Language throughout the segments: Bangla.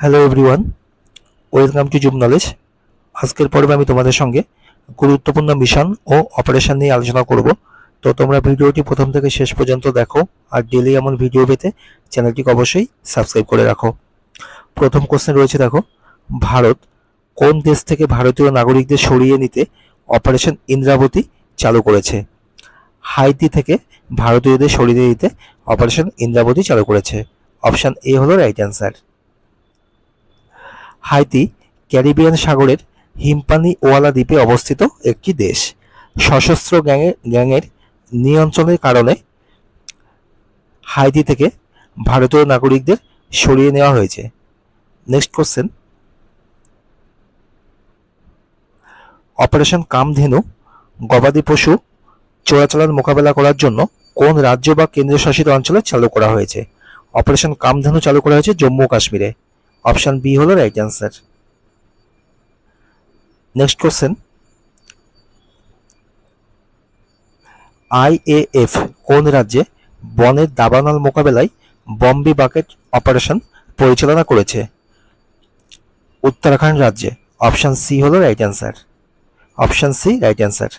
Hello everyone welcome to Zoom knowledge আজকের পর্বে আমি তোমাদের সঙ্গে গুরুত্বপূর্ণ মিশন ও অপারেশন নিয়ে আলোচনা করব। তো তোমরা ভিডিওটি প্রথম থেকে শেষ পর্যন্ত দেখো আর ডেলি এমন ভিডিও পেতে চ্যানেলটিকে অবশ্যই সাবস্ক্রাইব করে রাখো। প্রথম কোশ্চেন রয়েছে দেখো, ভারত কোন দেশ থেকে ভারতীয় নাগরিকদের সরিয়ে নিতে অপারেশন ইন্দ্রাবতী চালু করেছে? হাইতি থেকে ভারতীয়দের সরিয়ে দিতে অপারেশন ইন্দ্রাবতী চালু করেছে। অপশন এ হলো রাইট অ্যান্সার হাইতি ক্যারিবিয়ান সাগরের হিম্পানি ওয়ালা দ্বীপে অবস্থিত একটি দেশ। সশস্ত্র গ্যাংয়ের গ্যাংয়ের নিয়ন্ত্রণের কারণে হাইতি থেকে ভারতীয় নাগরিকদের সরিয়ে নেওয়া হয়েছে। নেক্সট কোশ্চেন অপারেশন কামধেনু গবাদি পশু চোরাচালান মোকাবেলা করার জন্য কোন রাজ্য বা কেন্দ্রশাসিত অঞ্চলে চালু করা হয়েছে? অপারেশন কামধেনু চালু করা হয়েছে জম্মু কাশ্মীরে। অপশন বি হলো right answer next question IAF কোন রাজ্যে বনের দাবানল মোকাবেলায় বম্বে বাকেট অপারেশন পরিচালনা করেছে? উত্তরাখণ্ড রাজ্যে। অপশান সি হলো right answer option C right answer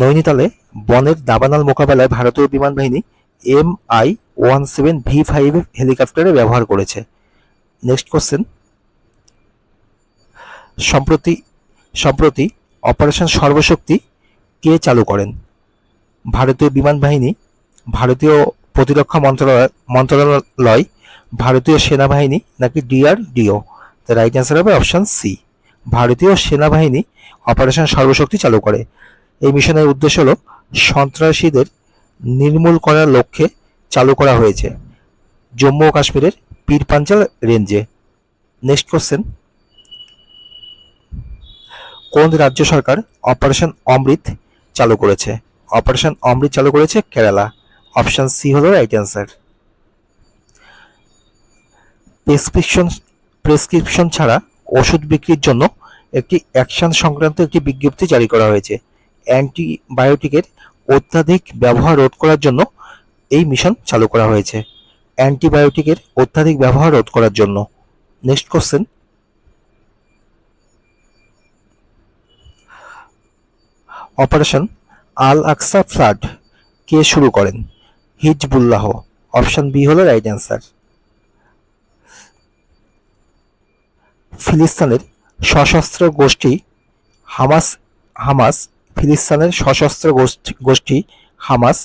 নৈনিতালে বনের দাবানল মোকাবেলায় ভারতীয় বিমান বাহিনী M I one seven V five হেলিকপ্টারে ব্যবহার করেছে। নেক্সট কোশ্চেন সম্প্রতি সম্প্রতি অপারেশন সর্বশক্তি কে চালু করেন? ভারতীয় বিমান বাহিনী, ভারতীয় প্রতিরক্ষা মন্ত্রণালয় মন্ত্রণালয়, ভারতীয় সেনাবাহিনী নাকি ডিআরডিও দ্য রাইট অ্যান্সার হবে অপশন সি ভারতীয় সেনাবাহিনী অপারেশন সর্বশক্তি চালু করে। এই মিশনের উদ্দেশ্য হল সন্ত্রাসীদের নির্মূল করার লক্ষ্যে চালু করা হয়েছে। জম্মু ও কাশ্মীরের পীরপাঞ্চাল রেঞ্জে নেক্সট কোশ্চেন কোন রাজ্য সরকার অপারেশন অমৃত চালু করেছে। অপারেশন অমৃত চালু করেছে কেরালা। অপশান সি হলো রাইট অ্যান্সার প্রেসক্রিপশন প্রেসক্রিপশন ছাড়া ওষুধ বিক্রির জন্য একটি অ্যাকশন সংক্রান্ত একটি বিজ্ঞপ্তি জারি করা হয়েছে। অ্যান্টিবায়োটিকের অত্যাধিক ব্যবহার রোধ করার জন্য এই মিশন চালু করা হয়েছে। অ্যান্টিবায়োটিকের অত্যাধিক ব্যবহার রোধ করার জন্য। Next question operation Al Aqsa flood কে শুরু করেন? হিজবুল্লাহ অপশন বি হলো রাইট অ্যান্সার ফিলিস্তানের সশস্ত্র গোষ্ঠী হামাস হামাস, ফিলিস্তানের সশস্ত্র গোষ্ঠী গোষ্ঠী হামাস,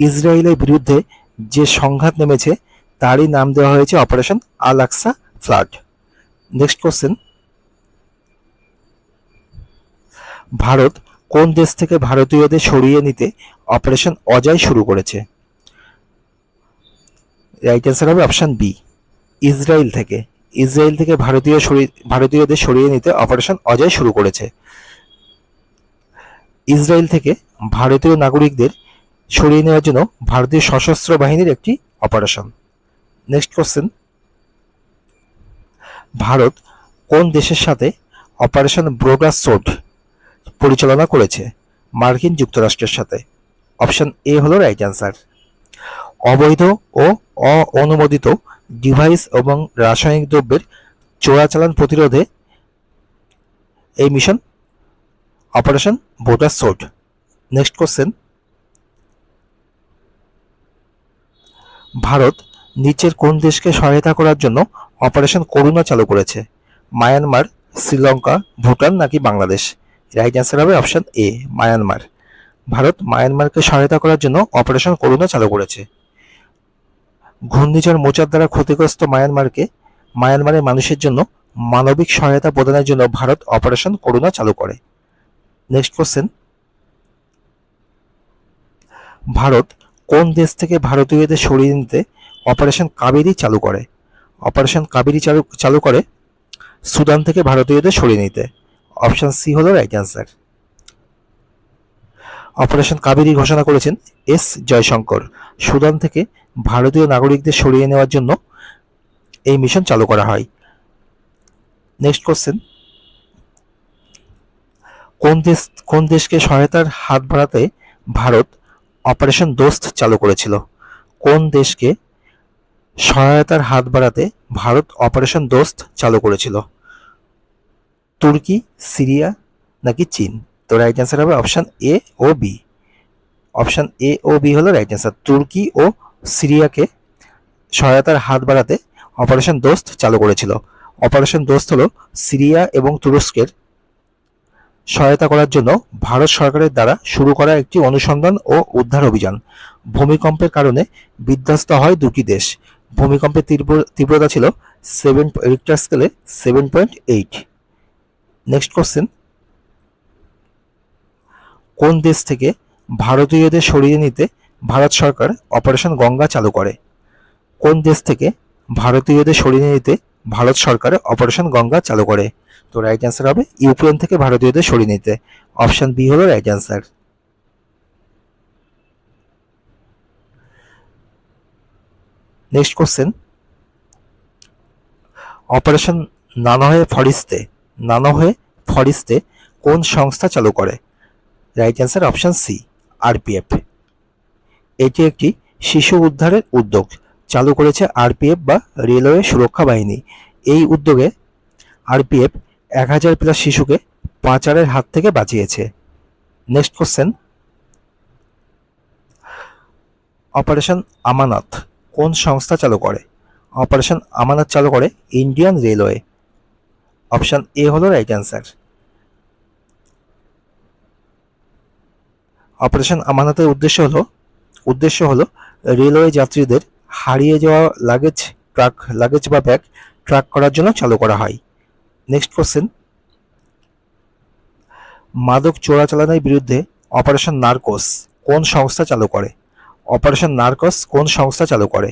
ইসরায়েলের বিরুদ্ধে যে সংঘাত নেমেছে, তারই নাম দেওয়া হয়েছে operation Al Aqsa flood. Next question Bharat কোন দেশ থেকে ভারতীয়দের সরিয়ে নিতে অপারেশন অজয় শুরু করেছে? রাইট অ্যান্সার হবে অপশন বি ইসরায়েল থেকে। ইসরায়েল থেকে ভারতীয় ভারতীয়দের সরিয়ে নিতে অপারেশন অজয় শুরু করেছে। ইসরায়েল থেকে ভারতীয় নাগরিকদের সরিয়ে নেওয়ার জন্য ভারতীয় সশস্ত্র বাহিনীর একটি অপারেশন নেক্সট কোশ্চেন ভারত কোন দেশের সাথে অপারেশন ব্রোডার সোড পরিচালনা করেছে? মার্কিন যুক্তরাষ্ট্রের সাথে। অপশন এ হলো রাইট অ্যান্সার অবৈধ ও অননুমোদিত ডিভাইস এবং রাসায়নিক দ্রব্যের চোরাচালান প্রতিরোধে এই মিশন অপারেশন ভোটার সোড নেক্সট কোশ্চেন ভারত নিচের কোন দেশকে সহায়তা করার জন্য অপারেশন করুণা চালু করেছে? মায়ানমার, শ্রীলঙ্কা, ভুটান নাকি বাংলাদেশ? রাইট অ্যান্সার হবে অপশন এ মায়ানমার। ভারত মায়ানমারকে সহায়তা করার জন্য অপারেশন করুণা চালু করেছে। ঘূর্ণিঝড় মোচার দ্বারা ক্ষতিগ্রস্ত মায়ানমারকে মায়ানমারের মানুষের জন্য মানবিক সহায়তা প্রদানের জন্য ভারত অপারেশন করুণা চালু করে। নেক্সট কোশ্চেন ভারত কোন দেশ থেকে ভারতীয়দের সরিয়ে নিতে অপারেশন কাবেরী চালু করে? অপারেশন কাবেরী চালু চালু করে সুদান থেকে ভারতীয়দের সরিয়ে নিতে। অপশন সি হলো রাইট অ্যান্সার অপারেশন কাবেরি ঘোষণা করেছেন এস জয়শঙ্কর। সুদান থেকে ভারতীয় নাগরিকদের সরিয়ে নেওয়ার জন্য এই মিশন চালু করা হয়। নেক্সট কোশ্চেন কোন দেশ, কোন দেশকে সহায়তার হাত বাড়াতে ভারত অপারেশন দোস্ত চালু করেছিল। কোন দেশকে সহায়তার হাত বাড়াতে ভারত অপারেশন দোস্ত চালু করেছিল? তুর্কি, সিরিয়া নাকি চীন? তো রাইট অ্যান্সার হবে অপশান এ ও বি অপশান এ ও বি হলো রাইট অ্যান্সার তুর্কি ও সিরিয়াকে সহায়তার হাত বাড়াতে অপারেশন দোস্ত চালু করেছিল। অপারেশন দোস্ত হলো সিরিয়া এবং তুরস্কের সহায়তা করার জন্য ভারত সরকারের দ্বারা শুরু করা একটি অনুসন্ধান ও উদ্ধার অভিযান। ভূমিকম্পের কারণে বিধ্বস্ত হয় দুটি দেশ। ভূমিকম্পের তীব্র- তীব্রতা ছিল সেভেন রিক্টার স্কেলে seven point eight next question কোন দেশ থেকে ভারতীয়দের সরিয়ে নিতে ভারত সরকার অপারেশন গঙ্গা চালু করে? কোন দেশ থেকে ভারতীয়দের সরিয়ে নিতে ভারত সরকার অপারেশন গঙ্গা চালু করে। তো রাইট অ্যান্সার হবে ইউক্রেন থেকে ভারতীয়দের সরিয়ে নিতে। অপশন বি হলো right answer next question operation Nanhe Farishte Nanhe Farishte কোন সংস্থা চালু করে? Right answer option C RPF এটি একটি শিশু উদ্ধারের উদ্যোগ। চালু করেছে আরপিএফ বা রেলওয়ে সুরক্ষা বাহিনী। এই উদ্যোগে আরপিএফ এক হাজার প্লাস শিশুকে পাচারের হাত থেকে বাঁচিয়েছে। নেক্সট কোশ্চেন অপারেশন আমানত কোন সংস্থা চালু করে? অপারেশন আমানত চালু করে ইন্ডিয়ান রেলওয়ে অপশান এ হলো রাইট অ্যান্সার অপারেশন আমানতের উদ্দেশ্য হলো উদ্দেশ্য হলো রেলওয়ে যাত্রীদের হারিয়ে যাওয়া লাগেজ ট্রাক লাগেজ বা ব্যাগ ট্র্যাক করার জন্য চালু করা হয়। নেক্সট কোশ্চেন মাদক চোরাচালানের বিরুদ্ধে অপারেশন নার্কোস কোন সংস্থা চালু করে? অপারেশন নার্কোস কোন সংস্থা চালু করে?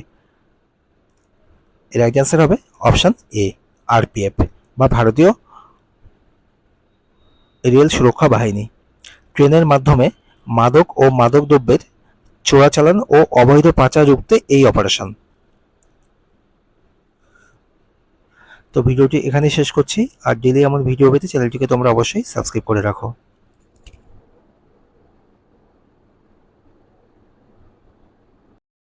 এর রাইট অ্যান্সার হবে অপশান এ আরপিএফ বা ভারতীয় রেল সুরক্ষা বাহিনী। ট্রেনের মাধ্যমে মাদক ও মাদক দ্রব্যের চোরাচালান ও অবৈধ পাচার রুখতে এই অপারেশন তো ভিডিওটি এখানেই শেষ করছি। আর ডেলি আমার ভিডিও পেতে চ্যানেলটিকে তোমরা অবশ্যই সাবস্ক্রাইব করে রাখো।